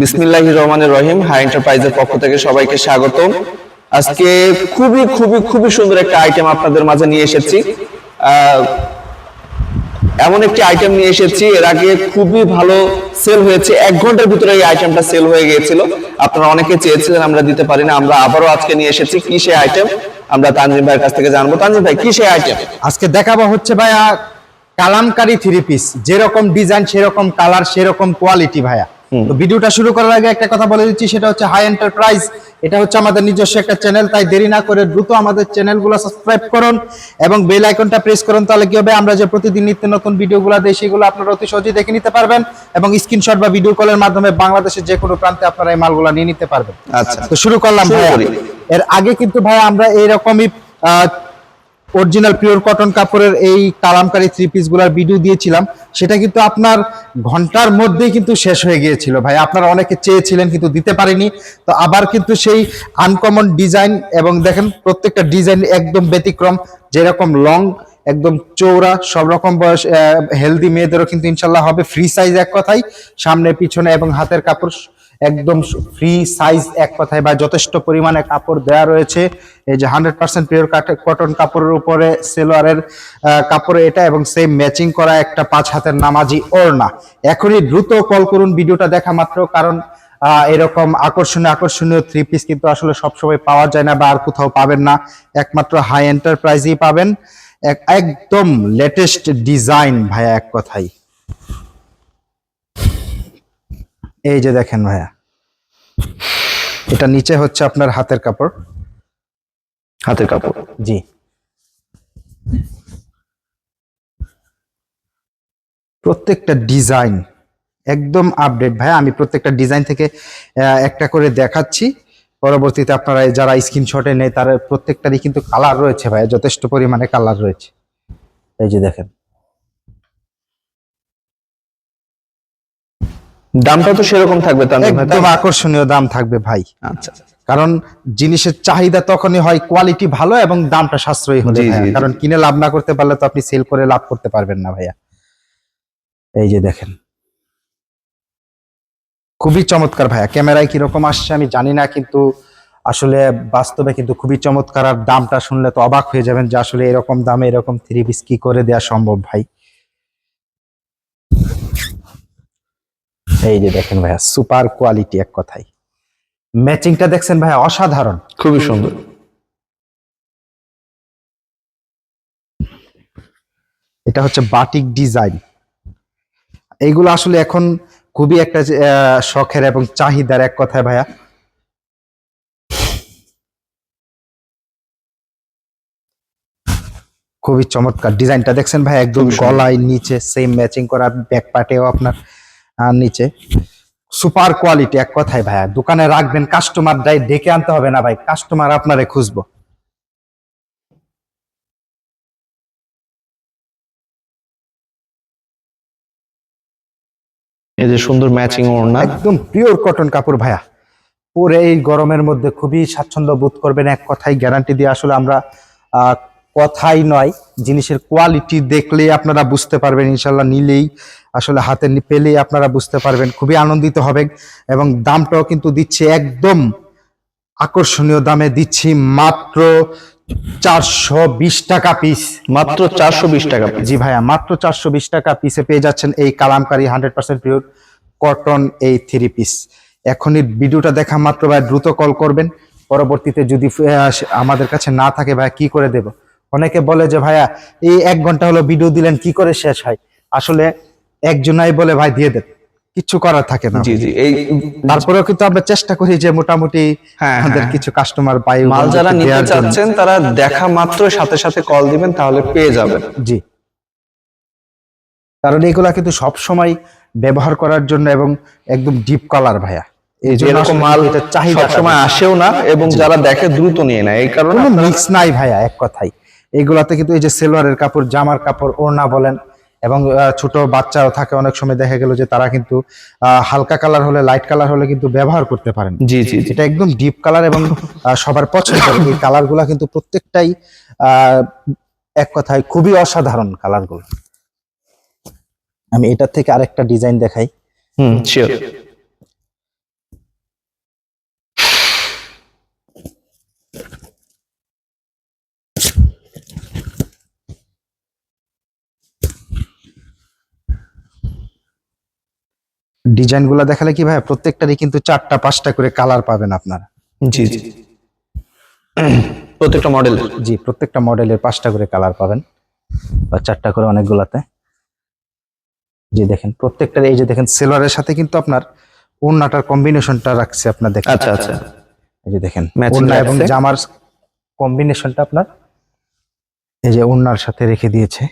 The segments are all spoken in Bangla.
বিসমিল্লাহ রহমানের রহিম, হাই এন্টারপ্রাইজের পক্ষ থেকে সবাইকে স্বাগতম। আজকে খুবই খুবই খুবই সুন্দর একটা আইটেম আপনাদের মাঝে নিয়ে এসেছি। এমন একটি আইটেম নিয়ে এসেছি, এর আগে খুবই ভালো সেল হয়েছে। এক ঘণ্টার ভিতরে এই আইটেমটা সেল হয়ে গিয়েছিল। আপনারা অনেকে চেয়েছিলেন আমরা দিতে পারি না, আমরা আবারও আজকে নিয়ে এসেছি। কি সেই আইটেম আমরা তানজিম ভাইয়ের কাছ থেকে জানব। তানজিম ভাই, কি সেই আইটেম আজকে দেখাবো হচ্ছে ভাইয়া, কালামকারী থ্রি পিস যেরকম ডিজাইন সেরকম কালার সেরকম কোয়ালিটি ভাইয়া। ভিডিওটা শুরু করার আগে একটা কথা বলে দিচ্ছি সেটা হচ্ছে হাই এন্টারপ্রাইজ এটা হচ্ছে আমাদের নিজস্ব একটা চ্যানেল তাই দেরি না করে দ্রুত আমাদের চ্যানেলগুলো সাবস্ক্রাইব করুন এবং বেল আইকনটা প্রেস করুন তাহলে কি হবে? আমরা যে প্রতিদিন নিত্য নতুন ভিডিওগুলো দিই সেগুলো আপনারা অতি সহজেই দেখে নিতে পারবেন এবং স্ক্রিনশট বা ভিডিও কলের মাধ্যমে বাংলাদেশের যে কোনো প্রান্তে আপনারা এই মালগুলো নিয়ে নিতে পারবেন। আচ্ছা। তো শুরু করলাম ভাইয়া। এর আগে কিন্তু ভাই আমরা এইরকমই অরিজিনাল পিওর কটন কাপড়ের এই কালামকারী থ্রি পিসগুলার ভিডিও দিয়েছিলাম। সেটা কিন্তু আপনার ঘণ্টার মধ্যেই কিন্তু শেষ হয়ে গিয়েছিল। ভাই, আপনারা অনেকে চেয়েছিলেন কিন্তু দিতে পারিনি। তো আবার কিন্তু সেই আনকমন ডিজাইন এবং দেখেন প্রত্যেকটা ডিজাইন একদম ব্যতিক্রম, যেরকম লং একদম চৌড়া সব রকম বয়স হেলদি মেয়েদেরও কিন্তু ইনশাল্লাহ হবে। ফ্রি সাইজ এক কথাই সামনে, পিছনে এবং হাতের কাপড় একদম ফ্রি সাইজ এক কথায় বা যথেষ্ট পরিমাণে কাপড় দেওয়া রয়েছে। এই যে হান্ড্রেড পার্সেন্ট পিওর কটন কাপড়ের উপরে সেলোয়ারের কাপড় এটা এবং সেম ম্যাচিং করা একটা পাঁচ হাতের নামাজি ওড়না। এখনই দ্রুত কল করুন, ভিডিওটা দেখা মাত্র, কারণ এরকম আকর্ষণীয় আকর্ষণীয় থ্রি পিস কিন্তু আসলে সবসময় পাওয়া যায় না বা আর কোথাও পাবেন না। একমাত্র হাই এন্টারপ্রাইজেই পাবেন। একদম লেটেস্ট ডিজাইন ভাইয়া এক কথাই। এই যে দেখেন ভাইয়া এটা নিচে হচ্ছে আপনার হাতের কাপড়। হাতের কাপড়? জি। প্রত্যেকটা ডিজাইন একদম আপডেট ভাই আমি প্রত্যেকটা ডিজাইন থেকে একটা করে দেখাচ্ছি। পরবর্তীতে আপনারা যারা স্ক্রিনশটে নেই তার প্রত্যেকটারই কিন্তু কালার রয়েছে ভাই যথেষ্ট পরিমাণে কালার রয়েছে। এই যে দেখেন। দামটা তো সেরকম থাকবে একদম আকর্ষণীয় দাম থাকবে ভাই। আচ্ছা কারণ জিনিসের চাহিদা তখনই হয় কোয়ালিটি ভালো এবং দামটা সাশ্রয়ী হলে ভাইয়া। কারণ কিনে লাভ না করতে পারলে তো আপনি সেল করে লাভ করতে পারবেন না ভাইয়া। এই যে দেখেন। খুবই চমৎকার ভাইয়া। ক্যামেরায় কীরকম আসছে আমি জানি না কিন্তু আসলে বাস্তবে কিন্তু খুবই চমৎকার আর দামটা শুনলে তো অবাক হয়ে যাবেন যে আসলে এরকম দামে এরকম থ্রি পিস কি করে দেওয়া সম্ভব ভাই। এই যে দেখেন ভাইয়া সুপার কোয়ালিটি এক কথাই ম্যাচিংটা দেখছেন ভাইয়া অসাধারণ। খুবই সুন্দর। এটা হচ্ছে বাটিক ডিজাইন। এইগুলো আসলে এখন খুবই একটা শখের এবং চাহিদার এক কথায় ভাইয়া। খুবই চমৎকার ডিজাইনটা দেখছেন ভাই একদম গলায় নিচে সেম ম্যাচিং করা ব্যাক পার্টেও আপনার নিচে। সুপার কোয়ালিটি এক কথায় ভাইয়া দোকানে রাখবেন কাস্টমার ডেকে আনতে হবে না ভাই কাস্টমার আপনারে খুঁজবো। এই যে সুন্দর ম্যাচিং ওড়না। একদম পিওর কটন কাপড় ভাইয়া। পরে এই গরমের মধ্যে খুবই স্বাচ্ছন্দ্য বোধ করবেন এক কথাই গ্যারান্টি দিয়ে আসলে আমরা কথাই নয় জিনিসের কোয়ালিটি দেখলেই আপনারা বুঝতে পারবেন ইনশাল্লাহ নিলেই আসলে হাতে পেলেই আপনারা বুঝতে পারবেন। খুবই আনন্দিত হবেন এবং দামটাও কিন্তু দিচ্ছে একদম আকর্ষণীয় দামে দিচ্ছি মাত্র চারশো বিশ টাকা পিস মাত্র চারশো বিশ টাকা। জি ভাইয়া মাত্র চারশো বিশ টাকা পিসে পেয়ে যাচ্ছেন এই Kalamkari hundred percent pure cotton এই থ্রি পিস এখনই ভিডিওটা দেখা মাত্র ভাই দ্রুত কল করবেন। পরবর্তীতে যদি আমাদের কাছে না থাকে ভাই কি করে দেব? অনেকে বলে যে ভাইয়া এই এক ঘণ্টা হলো ভিডিও দিলেন কি করে শেষ হয়? আসলে একজনাই বলে ভাই দিয়ে দেন। কিচ্ছু করার থাকে না। জি জি এই তারপরেও কিন্তু আমরা চেষ্টা করি যে মোটামুটি হ্যাঁ, আমাদের হ্যাঁ। কিছু কাস্টমার পাই মাল যারা নিতে চাচ্ছেন তারা দেখা মাত্র সাথে সাথে কল দিবেন তাহলে পেয়ে যাবেন। জি। কারণ এগুলা কিন্তু সব সময় ব্যবহার করার জন্য এবং একদম ডিপ কলার ভাইয়া। এই জন্য এরকম মাল এটা চাহিদা সবসময় আসেও না এবং যারা দেখে দ্রুত নিয়ে নেয় এই কারণে মিক্স নাই ভাইয়া এক কথাই এগুলাতে কিন্তু এই যে সেলোয়ারের কাপড় জামার কাপড় ওড়না বলেন এবং ছোট বাচ্চাও থাকে অনেক সময় দেখা গেল যে তারা কিন্তু হালকা কালার হলে লাইট কালার হলে কিন্তু ব্যবহার করতে পারেন। জি জি এটা একদম ডিপ কালার এবং সবার পছন্দ। এই কালারগুলো কিন্তু প্রত্যেকটাই আহ, এক কথায় খুবই অসাধারণ কালারগুলো আমি এটার থেকে আরেকটা ডিজাইন দেখাই। হুম শিওর ডিজাইনগুলো দেখালে কি ভাই প্রত্যেকটারই কিন্তু চারটা পাঁচটা করে কালার পাবেন আপনারা। জি জি। প্রত্যেকটা মডেল জি প্রত্যেকটা মডেলের পাঁচটা করে কালার পাবেন বা চারটা করে অনেকগুলাতে। জি দেখেন প্রত্যেকটার এই যে দেখেন সেলোয়ারের সাথে কিন্তু আপনার ওড়নাটার কম্বিনেশনটা রাখছে আপনার দেখেন। আচ্ছা আচ্ছা। এই যে দেখেন ওড়না এবং জামার কম্বিনেশনটা আপনার এই যে ওড়নার সাথে রেখে দিয়েছে।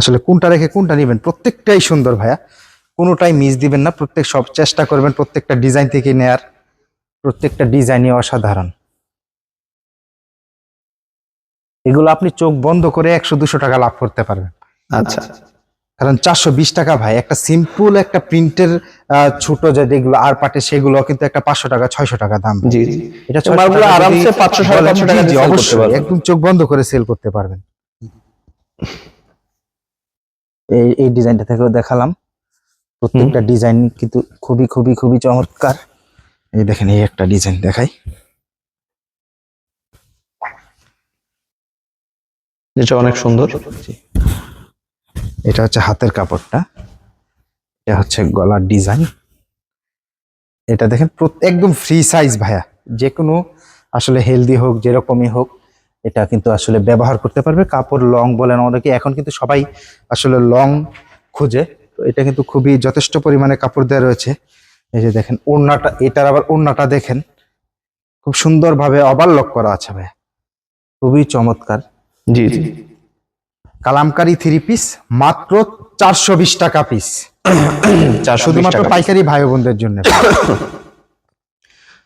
আসলে কোনটা রেখে কোনটা নেবেন? প্রত্যেকটাই সুন্দর ভাইয়া। কোনোটাই মিস দিবেন না। প্রত্যেক সব চেষ্টা করবেন প্রত্যেকটা ডিজাইন থেকে নেয়ার। প্রত্যেকটা ডিজাইনই অসাধারণ। এগুলো আপনি চোখ বন্ধ করে একশো দুশো টাকা লাভ করতে পারবেন। আচ্ছা। কারণ চারশো বিশ টাকা ভাই একটা সিম্পল একটা প্রিন্টের ছোট যে যেগুলো আর পাটে সেগুলো কিন্তু একটা পাঁচশো টাকা ছয়শো টাকা দাম। এটা আরামসে 500 সাড়ে 500 টাকা অবশ্যই। একদম চোখ বন্ধ করে সেল করতে পারবেন। এই এই ডিজাইনটা থেকেও দেখালাম। প্রত্যেকটা ডিজাইন কিন্তু খুবই খুবই খুবই চমৎকার। এই দেখেন এই একটা ডিজাইন দেখাই। এটা অনেক সুন্দর। এটা হচ্ছে হাতের কাপড়টা। এটা হচ্ছে গলার ডিজাইন। এটা দেখেন একদম ফ্রি সাইজ ভাইয়া। যে কোনো আসলে হেলদি হোক যেরকমই হোক এটা কিন্তু আসলে ব্যবহার করতে পারবে। কাপড় লং বলেন অনেকে এখন কিন্তু সবাই আসলে লং খুঁজে। তো এটা কিন্তু খুবই যথেষ্ট পরিমাণে কাপড় দেওয়া রয়েছে। এই যে দেখেন ওড়নাটা এটার আবার ওড়নাটা দেখেন। খুব সুন্দরভাবে অবাল্যক করা আছে ভাইয়া খুবই চমৎকার। জি জি। কালামকারি থ্রি পিস মাত্র চারশো বিশ টাকা পিস শুধুমাত্র পাইকারি ভাই বোনদের জন্য।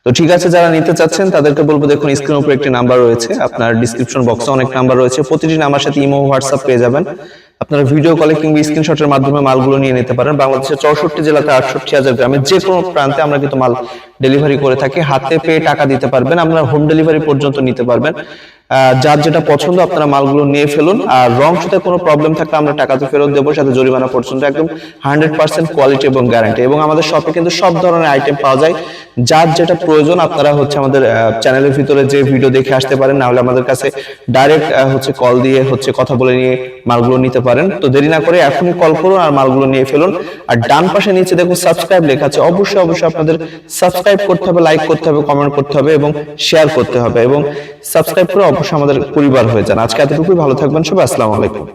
তো ঠিক আছে, যারা নিতে চাচ্ছেন, তাদেরকে বলব, দেখুন স্ক্রিনের উপর একটি নাম্বার রয়েছে। আপনার ডিসক্রিপশন বক্সে অনেক নাম্বার রয়েছে। প্রতিটি নাম্বার সাথে ইমো হোয়াটসঅ্যাপ পেয়ে যাবেন। আপনারা ভিডিও কলে কিংবা স্ক্রিনশটের মাধ্যমে মালগুলো নিয়ে নিতে পারেন। বাংলাদেশের চৌষট্টি জেলাতে আটষট্টি হাজার গ্রামে যে কোনো প্রান্তে আমরা কিন্তু মাল ডেলিভারি করে থাকি। হাতে পেয়ে টাকা দিতে পারবেন। আপনারা হোম ডেলিভারি পর্যন্ত নিতে পারবেন। যার যেটা পছন্দ, আপনারা মালগুলো নিয়ে ফেলুন। আর রং সাথে কোনো প্রবলেম থাকলে আমরা টাকা তো ফেরত দেবো, সাথে জরিমানা পর্যন্ত একদম হান্ড্রেড পার্সেন্ট কোয়ালিটি এবং গ্যারান্টি এবং আমাদের শপে কিন্তু সব ধরনের আইটেম পাওয়া যায়। যার যেটা প্রয়োজন, আপনারা হচ্ছে আমাদের চ্যানেলের ভিতরে যে ভিডিও দেখে আসতে পারেন না হলে আমাদের কাছে ডাইরেক্ট হচ্ছে কল দিয়ে হচ্ছে কথা বলে নিয়ে মালগুলো নিতে পারেন। তো দেরি না করে এখনই কল করুন আর মালগুলো নিয়ে ফেলুন। আর ডান পাশে নিচে দেখুন সাবস্ক্রাইব লেখা আছে। অবশ্যই অবশ্যই আপনাদের সাবস্ক্রাইব করতে হবে লাইক করতে হবে কমেন্ট করতে হবে এবং শেয়ার করতে হবে। এবং সাবস্ক্রাইব করে অবশ্যই আমাদের পরিবার হয়ে যান। আজকে এতটুকুই। ভালো থাকবেন সবাই। আসসালামু আলাইকুম।